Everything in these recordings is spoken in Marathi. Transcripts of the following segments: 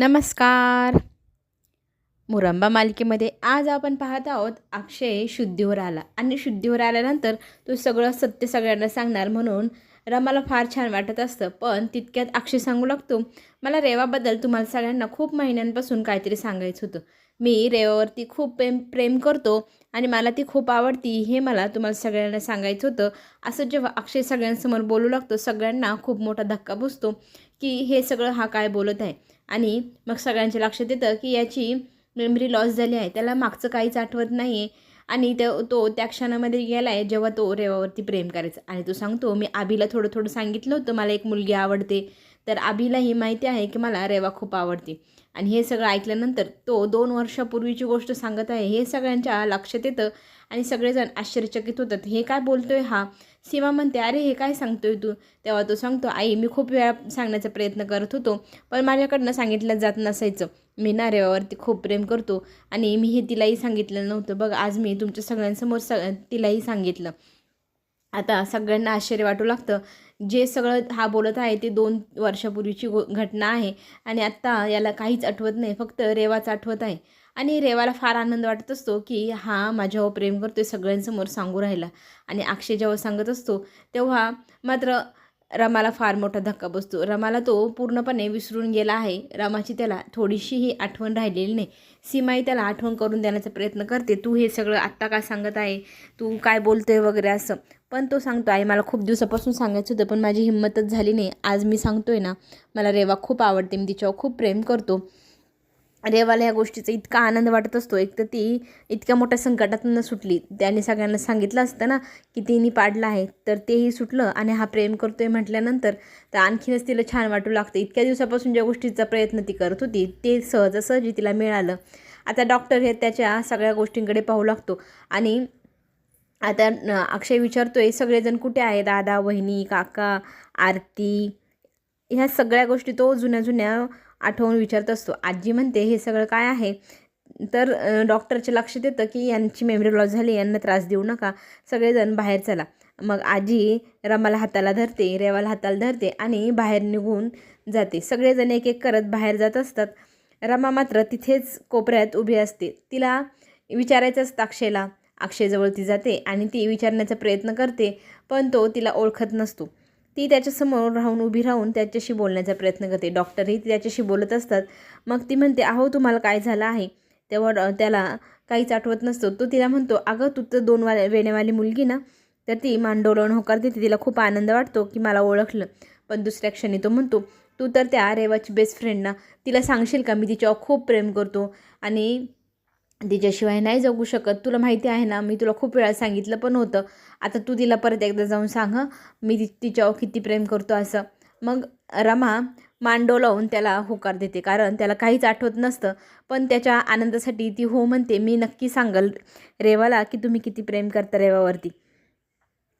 नमस्कार. मुरंबा मालिकेमध्ये आज आपण पाहत आहोत अक्षय शुद्धीवर आला आणि शुद्धीवर आल्यानंतर तो सगळं सत्य सगळ्यांना सांगणार म्हणून रमाला फार छान वाटत असतं. पण तितक्यात अक्षय सांगू लागतो मला रेवाबद्दल तुम्हाला सगळ्यांना खूप महिन्यांपासून काहीतरी सांगायचं होतं. मी रेवावरती खूप प्रेम प्रेम करतो आणि मला ती खूप आवडती हे मला तुम्हाला सगळ्यांना सांगायचं होतं. असं जेव्हा अक्षय सगळ्यांसमोर बोलू लागतो सगळ्यांना खूप मोठा धक्का बसतो की हे सगळं हा काय बोलत आहे. आणि मग सगळ्यांच्या लक्षात येतं की याची मेमरी लॉस झाली आहे. त्याला मागचं काहीच आठवत नाही आहे आणि ते तो त्या क्षणामध्ये गेला आहे जेव्हा तो रेवावरती प्रेम करायचा. आणि तो सांगतो मी आबीला थोडं थोडं सांगितलं होतं. मला एक मुलगी आवडते. तर आबीलाही माहिती आहे की मला रेवा खूप आवडते. आणि हे सगळं ऐकल्यानंतर तो दोन वर्षापूर्वीची गोष्ट सांगत आहे. हे सगळ्यांच्या लक्षात येतं आणि सगळेजण आश्चर्यचकित होतात. हे काय बोलतोय हा? सीमा म्हणते अरे हे काय सांगतोय तू? तेव्हा तो सांगतो आई मी खूप वेळा सांगण्याचा प्रयत्न करत होतो पण माझ्याकडनं सांगितलं जात नसायचं. मी ना रेवावरती खूप प्रेम करतो आणि मी हे तिलाही सांगितलं नव्हतं. बघ आज मी तुमच्या सगळ्यांसमोर स तिलाही सांगितलं. आता सगळ्यांना आश्चर्य वाटू लागतं. जे सगळं हा बोलत आहे ते दोन वर्षापूर्वीची गो घटना आहे आणि आत्ता याला काहीच आठवत नाही फक्त रेवाच आठवत आहे. आणि रेवाला फार आनंद वाटत असतो की हा माझ्यावर प्रेम करतोय सगळ्यांसमोर सांगू राहिला. आणि अक्षय जेव्हा सांगत असतो तेव्हा मात्र रमाला फार मोठा धक्का बसतो. रमाला तो पूर्णपणे विसरून गेला आहे. रमाची त्याला थोडीशीही आठवण राहिलेली नाही. सीमाई त्याला आठवण करून देण्याचा प्रयत्न करते. तू हे सगळं आत्ता काय सांगत आहे? तू काय बोलतोय वगैरे असं. पण तो सांगतो आहे मला खूप दिवसापासून सांगायचं होतं पण माझी हिंमतच झाली नाही. आज मी सांगतोय ना मला रेवा खूप आवडते. मी तिच्यावर खूप प्रेम करतो. रेवाला या गोष्टीचा इतका आनंद वाटत असतो. एक तर ती इतक्या मोठ्या संकटातून सुटली. त्याने सगळ्यांना सांगितलं असतं ना की तिने पाडलं आहे. तर तेही सुटलं आणि हा प्रेम करतोय म्हटल्यानंतर तर आणखीनच तिला छान वाटू लागतं. इतक्या दिवसापासून ज्या गोष्टीचा प्रयत्न ती करत होती ते सहजासहजी तिला मिळालं. आता डॉक्टर हे त्याच्या सगळ्या गोष्टींकडे पाहू लागतो. आणि आता अक्षय विचारतोय सगळेजण कुठे आहे? दादा वहिनी काका आरती? ह्या सगळ्या गोष्टी तो जुन्या जुन्या आठवून विचारत असतो. आजी म्हणते हे सगळं काय आहे? तर डॉक्टरचे लक्ष देतं की यांची मेमरी लॉस झाली यांना त्रास देऊ नका. सगळेजण बाहेर चला. मग आजी रमाला हाताला धरते रेवाला हाताला धरते आणि बाहेर निघून जाते. सगळेजण एक एक करत बाहेर जात असतात. रमा मात्र तिथेच कोपऱ्यात उभी असते. तिला विचारायचं असतं अक्षयला. अक्षयजवळ ती जाते आणि ती विचारण्याचा प्रयत्न करते पण तो तिला ओळखत नसतो. ती त्याच्यासमोर राहून उभी राहून त्याच्याशी बोलण्याचा प्रयत्न करते. डॉक्टरही त्याच्याशी बोलत असतात. मग ती म्हणते अहो तुम्हाला काय झालं आहे? तेव्हा त्याला काहीच आठवत नसतो. तो तिला म्हणतो अगं तू तर दोन वा वेण्यावाली मुलगी ना? तर ती मांडोलवून होकार देते. तिला खूप आनंद वाटतो की मला ओळखलं. पण दुसऱ्या क्षणी तो म्हणतो तू तर त्या रेवाची बेस्ट फ्रेंड ना? तिला सांगशील का? मी तिच्यावर खूप प्रेम करतो आणि तिच्याशिवाय नाही जगू शकत. तुला माहिती आहे ना मी तुला खूप वेळा सांगितलं पण होतं. आता तू तिला परत एकदा जाऊन सांग मी ति तिच्यावर किती प्रेम करतो असं. मग रमा मांडो लावून त्याला होकार देते. कारण त्याला काहीच आठवत नसतं. पण त्याच्या आनंदासाठी ती हो म्हणते. मी नक्की सांगल रेवाला की तुम्ही किती प्रेम करता रेवावरती.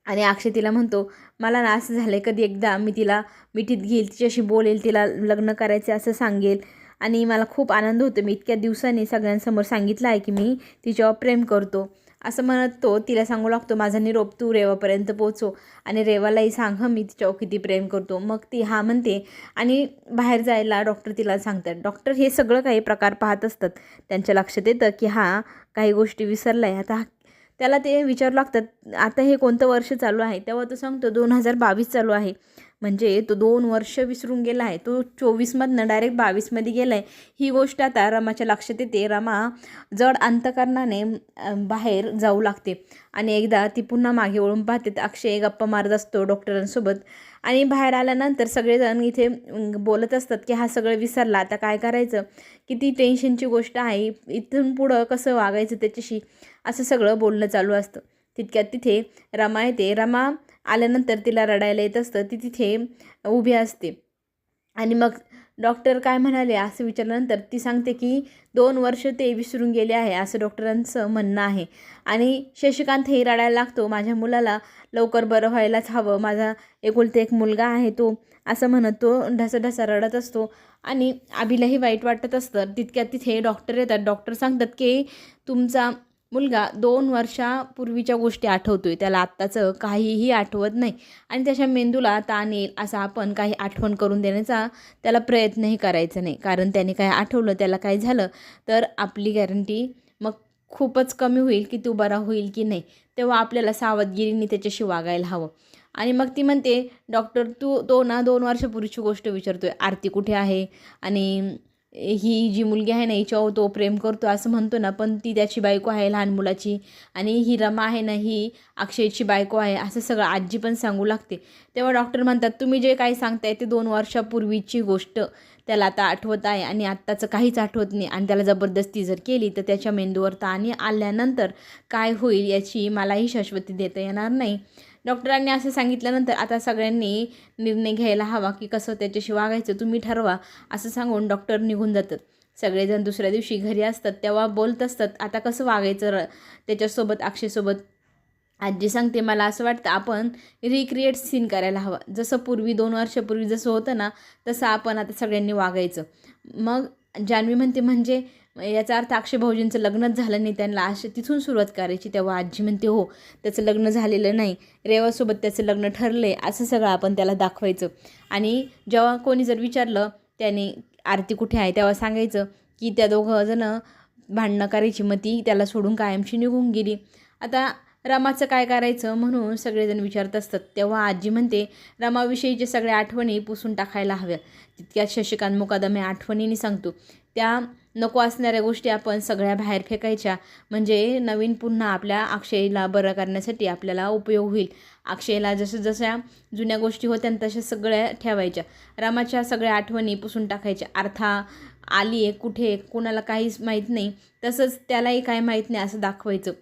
आणि अक्षय तिला म्हणतो मला ना असं झालं आहे कधी एकदा मी तिला मिठीत घेईल तिच्याशी बोलेल तिला लग्न करायचे असं सांगेल. आणि मला खूप आनंद होतो. मी इतक्या दिवसांनी सगळ्यांसमोर सांगितलं आहे की मी तिच्यावर प्रेम करतो. असं म्हणत तो तिला सांगू लागतो माझा निरोप तू रेवापर्यंत पोचो आणि रेवालाही सांग हं मी तिच्यावर किती प्रेम करतो. मग ती हा म्हणते आणि बाहेर जायला डॉक्टर तिला सांगतात. डॉक्टर हे सगळं काही प्रकार पाहत असतात. त्यांच्या लक्षात येतं की हा काही गोष्टी विसरला आहे आता त्याला ते विचारू लागतात आता हे कोणतं वर्ष चालू आहे? तेव्हा तो सांगतो दोन हजार बावीस चालू आहे. म्हणजे तो दोन वर्ष विसरून गेला आहे तो चोवीसमधनं डायरेक्ट बावीसमध्ये गेला आहे ही गोष्ट आता रमाच्या लक्षात येते. रमा जड अंतकरणाने बाहेर जाऊ लागते. आणि एकदा ती पुन्हा मागे वळून पाहते. तर अक्षय गप्पा मारत असतो डॉक्टरांसोबत. आणि बाहेर आल्यानंतर सगळेजण इथे बोलत असतात की हा सगळं विसरला. आता काय करायचं? किती टेन्शनची गोष्ट आहे. इथून पुढं कसं वागायचं त्याच्याशी? असं सगळं बोलणं चालू असतं. तितक्यात तिथे रमा येते. रमा आल्यानंतर तिला रडायला येत असतं. ती तिथे उभी असते. आणि मग डॉक्टर काय म्हणाले? असं विचारल्यानंतर ती सांगते की दोन वर्ष ते विसरून गेले आहे असं डॉक्टरांचं म्हणणं आहे. आणि शशिकांत हे रडायला लागतो. माझ्या मुलाला लवकर बरं व्हायलाच हवं. माझा एकुलते एक मुलगा आहे तो असं म्हणत तो ढसाढसा रडत असतो. आणि आबीलाही वाईट वाटत असतं. तितक्यात तिथे डॉक्टर येतात. डॉक्टर सांगतात की तुमचा मुलगा दोन वर्षापूर्वीच्या गोष्टी आठवतोय. त्याला आत्ताचं काहीही आठवत नाही. आणि त्याच्या मेंदूला ताण येईल असं आपण काही आठवण करून देण्याचा त्याला प्रयत्नही करायचा नाही. कारण त्याने काय आठवलं त्याला काय झालं तर आपली गॅरंटी मग खूपच कमी होईल की तू बरा होईल की नाही. तेव्हा आपल्याला सावधगिरीने त्याच्याशी वागायला हवं. आणि मग ती म्हणते डॉक्टर तू तो ना दोन वर्षापूर्वीची गोष्ट विचारतोय. आरती कुठे आहे? आणि ही जी मुलगी आहे ना हिच्यावर तो प्रेम करतो असं म्हणतो ना पण ती त्याची बायको आहे लहान मुलाची आणि ही रमा आहे ना ही अक्षयची बायको आहे असं सगळं आजी पण सांगू लागते. तेव्हा डॉक्टर म्हणतात तुम्ही जे काही सांगताय ते दोन वर्षापूर्वीची गोष्ट. त्याला आता आठवत आहे आणि आत्ताचं काहीच आठवत नाही. आणि त्याला जबरदस्ती जर केली तर त्याच्या मेंदूवर ताणी आल्यानंतर काय होईल याची मलाही शाश्वती देता येणार नाही. डॉक्टरांनी असं सांगितल्यानंतर आता सगळ्यांनी निर्णय घ्यायला हवा की कसं त्याच्याशी वागायचं तुम्ही ठरवा असं सांगून डॉक्टर निघून जातात. सगळेजण दुसऱ्या दिवशी घरी असतात तेव्हा बोलत असतात आता कसं वागायचं र? त्याच्यासोबत अक्षयसोबत आजी सांगते मला असं वाटतं आपण रिक्रिएट सीन करायला हवा. जसं पूर्वी दोन वर्षापूर्वी जसं होतं ना तसं आपण आता सगळ्यांनी वागायचं. मग जान्हवी म्हणते म्हणजे याचा अर्थ अक्षय भाऊजींचं लग्नच झालं नाही त्यांना असे तिथून सुरुवात करायची. तेव्हा आजी म्हणते हो त्याचं लग्न झालेलं नाही. रेवासोबत त्याचं लग्न ठरलं असं सगळं आपण त्याला दाखवायचं. आणि जेव्हा कोणी जर विचारलं त्याने आरती कुठे आहे? तेव्हा सांगायचं की त्या दोघंजणं भांडणं करायची मग ती त्याला सोडून कायमची निघून गेली. आता रमाचं काय करायचं म्हणून सगळेजण विचारत असतात. तेव्हा आजी म्हणते रमाविषयीचे सगळ्या आठवणी पुसून टाकायला हव्या. तितक्यात शशिकांत मुकादम या आठवणीने सांगतो त्या नको असणाऱ्या गोष्टी आपण सगळ्या बाहेर फेकायच्या. म्हणजे नवीन पुन्हा आपल्या अक्षयला बरं करण्यासाठी आपल्याला उपयोग होईल. अक्षयला जसं जशा जुन्या गोष्टी होत्या तशा सगळ्या ठेवायच्या. रामाच्या सगळ्या आठवणी पुसून टाकायच्या. अर्था आली आहे कुठे कुणाला काहीच माहीत नाही. तसंच त्यालाही काय माहीत नाही असं दाखवायचं.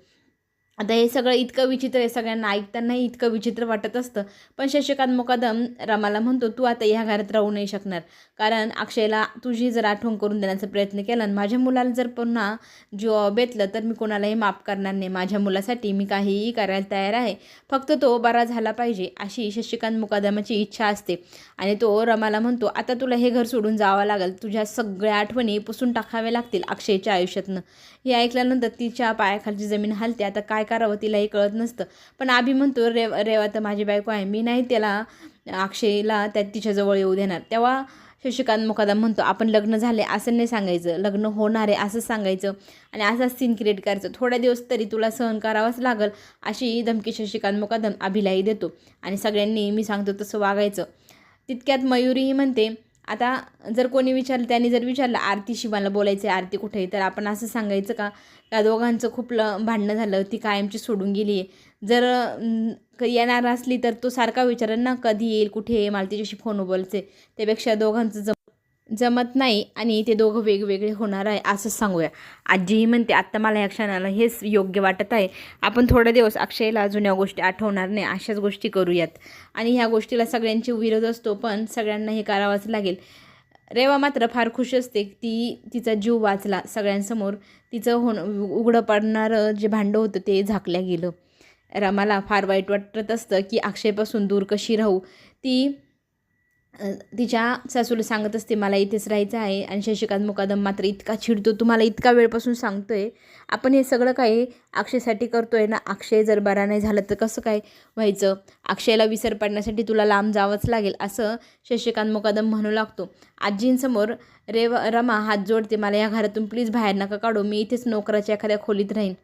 आता हे सगळं इतकं विचित्र आहे सगळ्यांना ऐकतानाही इतकं विचित्र वाटत असतं. पण शशिकांत मुकादम रमाला म्हणतो तू आता ह्या घरात राहू नाही शकणार. कारण अक्षयला तुझी जर आठवण करून देण्याचा प्रयत्न केला आणि माझ्या मुलाला जर पुन्हा जीवा बेतलं तर मी कोणालाही माफ करणार नाही. माझ्या मुलासाठी मी काहीही करायला तयार आहे. फक्त तो बरा झाला पाहिजे अशी शशिकांत मुकादमाची इच्छा असते. आणि तो रमाला म्हणतो आता तुला हे घर सोडून जावं लागेल. तुझ्या सगळ्या आठवणी पुसून टाकाव्या लागतील अक्षयच्या आयुष्यातनं. हे ऐकल्यानंतर तिच्या पायाखालची जमीन हलते. आता काय करावं तिलाही कळत नसतं. पण आभी म्हणतो रेव रेवा तर माझी बायको आहे. मी नाही त्याला अक्षयला त्या तिच्याजवळ येऊ देणार. तेव्हा शशिकांत मुकादम म्हणतो आपण लग्न झाले असं नाही सांगायचं. लग्न होणार आहे असं सांगायचं. आणि असा सीन क्रिएट करायचं. थोड्या दिवस तरी तुला सहन करावंच लागल अशी धमकी शशिकांत मुकादम अभिलाही देतो. आणि सगळ्यांनी मी सांगतो तसं वागायचं. तितक्यात मयुरीही म्हणते आता जर कोणी विचारलं त्यांनी जर विचारलं आरतीशी मला बोलायचं आहे आरती कुठे आहे? तर आपण असं सांगायचं का त्या दोघांचं खूप ल भांडणं झालं ती कायमची सोडून गेली आहे. जर येणार असली तर तो सारखा विचारेल ना कधी येईल कुठे आहे? मला तिच्याशी फोन बोलायचे त्यापेक्षा दोघांचं जम जमत नाही आणि ते दोघं वेगवेगळे होणार आहे असंच सांगूया. आजीही म्हणते आत्ता मला या क्षणाला हेच योग्य वाटत आहे. आपण थोडे दिवस अक्षयला जुन्या गोष्टी आठवणार नाही अशाच गोष्टी करूयात. आणि ह्या गोष्टीला सगळ्यांची विरोध असतो पण सगळ्यांना हे करावंच लागेल. रेवा मात्र फार खुश असते. ती तिचा जीव वाचला सगळ्यांसमोर. तिचं होणं उघडं पडणारं जे भांडं होतं ते झाकल्या गेलं. रमाला फार वाईट वाटत असतं की अक्षयपासून दूर कशी राहू? ती तिच्या सासूला सांगत असते मला इथेच राहायचं आहे आणि शशिकांत मुकादम मात्र इतका चिडतो तुम्हाला इतका वेळपासून सांगतो आहे आपण हे सगळं काही अक्षयसाठी करतो आहे ना? अक्षय जर बरा नाही झालं तर कसं काय व्हायचं? अक्षयला विसर पडण्यासाठी तुला लांब जावंच लागेल असं शशिकांत मुकादम म्हणू लागतो. आजींसमोर रेव रमा हात जोडते मला या घरातून प्लीज बाहेर नका काढू मी इथेच नोकराच्या एखाद्या खोलीत राहीन.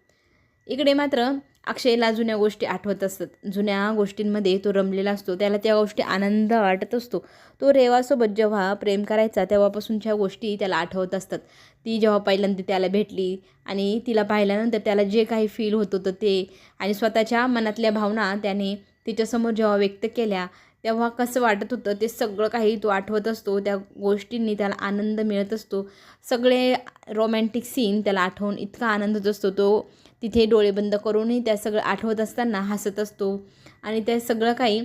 इकडे मात्र अक्षयला जुन्या गोष्टी आठवत असतात. जुन्या गोष्टींमध्ये तो रमलेला असतो. त्याला त्या गोष्टी आनंद वाटत असतो. तो रेवासोबत जेव्हा प्रेम करायचा तेव्हापासूनच्या गोष्टी त्याला आठवत असतात. ती जेव्हा पहिल्यांदा त्याला भेटली आणि तिला पाहिल्यानंतर त्याला जे काही फील होत होतं ते आणि स्वतःच्या मनातल्या भावना त्याने तिच्यासमोर जेव्हा व्यक्त केल्या तेव्हा कसं वाटत होतं ते सगळं काही तो आठवत असतो त्या गोष्टींनी त्याला आनंद मिळत असतो. सगळे रोमॅन्टिक सीन त्याला आठवून इतका आनंद होत असतो. तो तिथे डोळे बंद करूनही त्या सगळं आठवत असताना हसत असतो. आणि त्या सगळं काही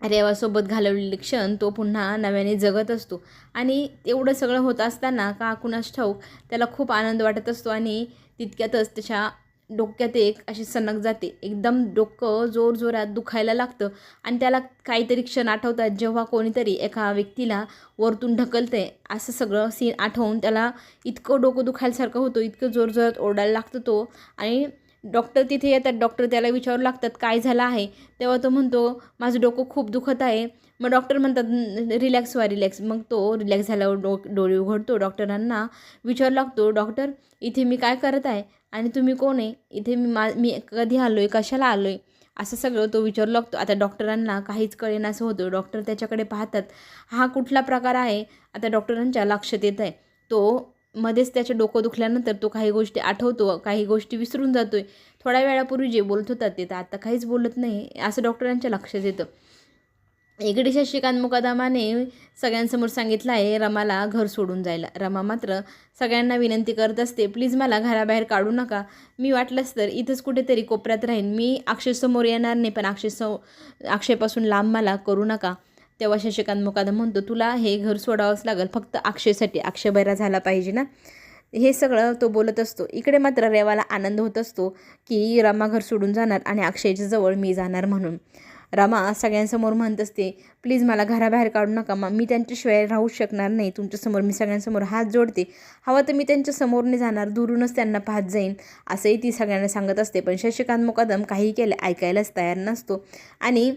रेवासोबत घालवलेले क्षण तो पुन्हा नव्याने जगत असतो. आणि एवढं सगळं होत असताना का कुणास ठाऊक त्याला खूप आनंद वाटत असतो. आणि तितक्यातच त्याच्या डोक्यात एक अशी सनक जाते. एकदम डोकं जोर जोरात दुखायला लागतं आणि त्याला काहीतरी क्षण आठवतात जेव्हा कोणीतरी एका व्यक्तीला वरतून ढकलते असं सगळं सीन आठवून त्याला इतकं डोकं दुखायल्यासारखं होतं इतकं जोरजोरात ओरडायला लागतं तो. आणि डॉक्टर तिथे येतात. डॉक्टर त्याला विचारू लागतात काय झालं आहे? तेव्हा तो म्हणतो माझं डोकं खूप दुखत आहे. मग डॉक्टर म्हणतात रिलॅक्स व्हा रिलॅक्स मग तो रिलॅक्स झाल्यावर डो डोळे उघडतो. डॉक्टरांना विचारू लागतो डॉक्टर इथे मी काय करत आहे? आणि तुम्ही कोण आहे? इथे मी मा मी कधी आलो आहे कशाला आलो आहे असं सगळं तो विचारू लागतो. आता डॉक्टरांना काहीच कळेन असं होतं. डॉक्टर त्याच्याकडे पाहतात. हा कुठला प्रकार आहे? आता डॉक्टरांच्या लक्षात येत आहे तो मध्येच त्याचं डोकं दुखल्यानंतर तो काही गोष्टी आठवतो काही गोष्टी विसरून जातो आहे थोड्या वेळापूर्वी जे बोलत होतात ते तर आता काहीच बोलत नाही. असं डॉक्टरांच्या लक्षात येतं. इकडे श्रीकांत मुकादमाने सगळ्यांसमोर सांगितलं आहे रमाला घर सोडून जायला. रमा मात्र सगळ्यांना विनंती करत असते प्लीज मला घराबाहेर काढू नका. मी वाटलंच तर इथंच कुठेतरी कोपऱ्यात राहीन. मी अक्षयसमोर येणार नाही पण अक्षय सो अक्षयपासून लांब मला करू नका. तेव्हा शशिकांत मुकादम म्हणतो तुला हे घर सोडावंच लागेल फक्त अक्षयसाठी. अक्षय बैरा झाला पाहिजे ना? हे सगळं तो बोलत असतो. इकडे मात्र रेवाला आनंद होत असतो की रमा घर सोडून जाणार आणि अक्षयच्या जवळ मी जाणार म्हणून. रमा सगळ्यांसमोर म्हणत असते प्लीज मला घराबाहेर काढू नका मग मी त्यांच्याशिवाय राहू शकणार नाही. तुमच्यासमोर मी सगळ्यांसमोर हात जोडते. हवं तर मी त्यांच्यासमोरने जाणार दुरूनच त्यांना पाहत जाईन. असंही ती सगळ्यांना सांगत असते पण शशिकांत मुकादम काही केलं ऐकायलाच तयार नसतो. आणि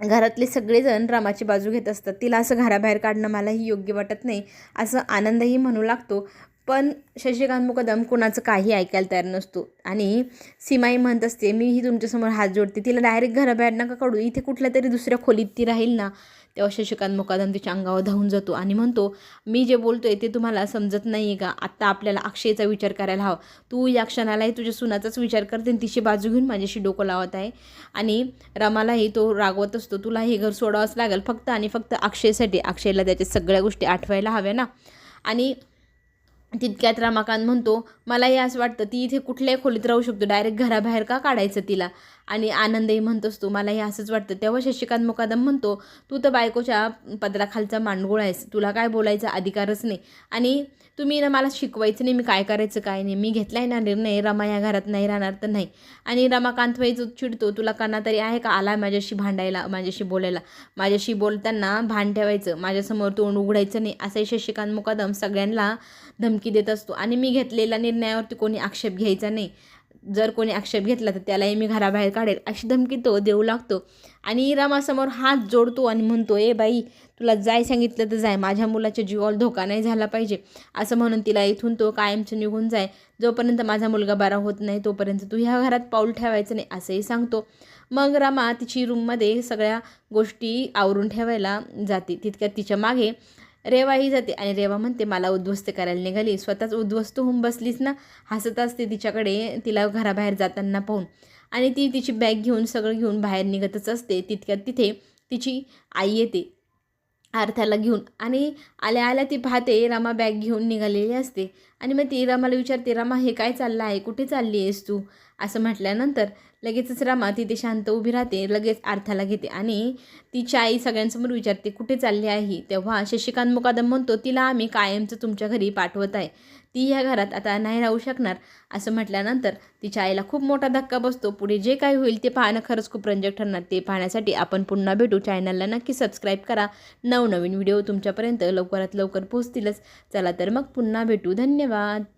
घरातले सगळेजण रामाची बाजू घेत असतात. तिला असं घराबाहेर काढणं मलाही योग्य वाटत नाही. असं आनंदही म्हणू लागतो. पण शशिकांत मुकदम कुणाचं काही ऐकायला तयार नसतो. आणि सीमाई म्हणत असते मीही तुमच्यासमोर हात जोडते. तिला डायरेक्ट घराबाहेर नका काढू. इथे कुठल्या तरी दुसऱ्या खोलीत ती राहील ना. तेव्हा शशिकांत मुकादम तिच्या अंगावर धावून जातो आणि म्हणतो मी जे बोलतोय ते तुम्हाला समजत नाही आहे का? आत्ता आपल्याला अक्षयचा विचार करायला हवा. तू या क्षणालाही तुझ्या सुनाचाच विचार करते आणि तिची बाजू घेऊन माझ्याशी डोकं लावत आहे. आणि रमालाही तो रागवत असतो तुला हे घर सोडावंच लागेल फक्त आणि फक्त अक्षयसाठी. अक्षयला त्याच्या सगळ्या गोष्टी आठवायला हव्या ना. आणि तितक्यात रमाकांत म्हणतो मलाही असं वाटतं ती इथे कुठल्याही खोलीत राहू शकतो डायरेक्ट घराबाहेर का काढायचं तिला? आणि आनंदही म्हणतोस तू मलाही असंच वाटतं. तेव्हा शशिकांत मुकादम म्हणतो तू तर बायकोच्या पदराखालचा मांडगोळ आहेस तुला काय बोलायचा अधिकारच नाही. आणि तुम्ही ना मला शिकवायचं नाही मी काय करायचं काय नाही. मी घेतला आहे ना निर्णय रमा या घरात नाही राहणार तर नाही. आणि रमाकांत वाईच चिडतो तुला काना तरी आहे का? आला माझ्याशी भांडायला माझ्याशी बोलायला. माझ्याशी बोलताना भान ठेवायचं माझ्यासमोर तोंड उघडायचं नाही असंही शशिकांत मुकादम सगळ्यांना धमकी देत असतो. आणि मी घेतलेल्या निर्णयावरती कोणी आक्षेप घ्यायचा नाही. जर कोणी आक्षेप घेतला तर त्यालाही मी घराबाहेर काढेल. अशी धमकी तो देऊ लागतो. आणि रामासमोर हात जोडतो आणि म्हणतो ए बाई तुला जाय सांगितलं तर जाय. माझ्या मुलाच्या जीवाला धोका नाही झाला पाहिजे. असं म्हणून तिला इथून तो कायमचं निघून जाय. जोपर्यंत माझा मुलगा बरा होत नाही तोपर्यंत तू ह्या घरात पाऊल ठेवायचं नाही असंही सांगतो. मग रामा तिची रूममध्ये सगळ्या गोष्टी आवरून ठेवायला जाते. तितक्यात तिच्यामागे रेवाही जाते आणि रेवा म्हणते मला उद्ध्वस्त करायला निघाली स्वतःच उद्ध्वस्त होऊन बसलीच ना. हसत असते तिच्याकडे तिला घराबाहेर जाताना पाहून. आणि ती तिची बॅग घेऊन सगळं घेऊन बाहेर निघतच असते. तितक्यात तिथे तिची आई येते. आर्थ्याला घेऊन. आणि आल्या आल्या ती पाहते रमा बॅग घेऊन निघालेली असते. आणि मग ती रमाला विचारते रमा हे काय चाललं आहे? कुठे चालली आहेस तू? असं म्हटल्यानंतर लगेचच रमा तिथे शांत उभी राहते लगेच अर्थाला घेते आणि तिची आई सगळ्यांसमोर विचारते कुठे चालली आहे? तेव्हा शशिकांत मुकादम म्हणतो तिला आम्ही कायमचं तुमच्या घरी पाठवत आहे. ती ह्या घरात आता नाही राहू शकणार. असं म्हटल्यानंतर तिच्या आईला खूप मोठा धक्का बसतो. पुढे जे काही होईल ते पाहणं खरंच खूप रंजक ठरणार. ते पाहण्यासाठी आपण पुन्हा भेटू. चॅनलला नक्की सबस्क्राईब करा. नवनवीन व्हिडिओ तुमच्यापर्यंत लवकरात लवकर पोहोचतीलच. चला तर मग पुन्हा भेटू. धन्यवाद.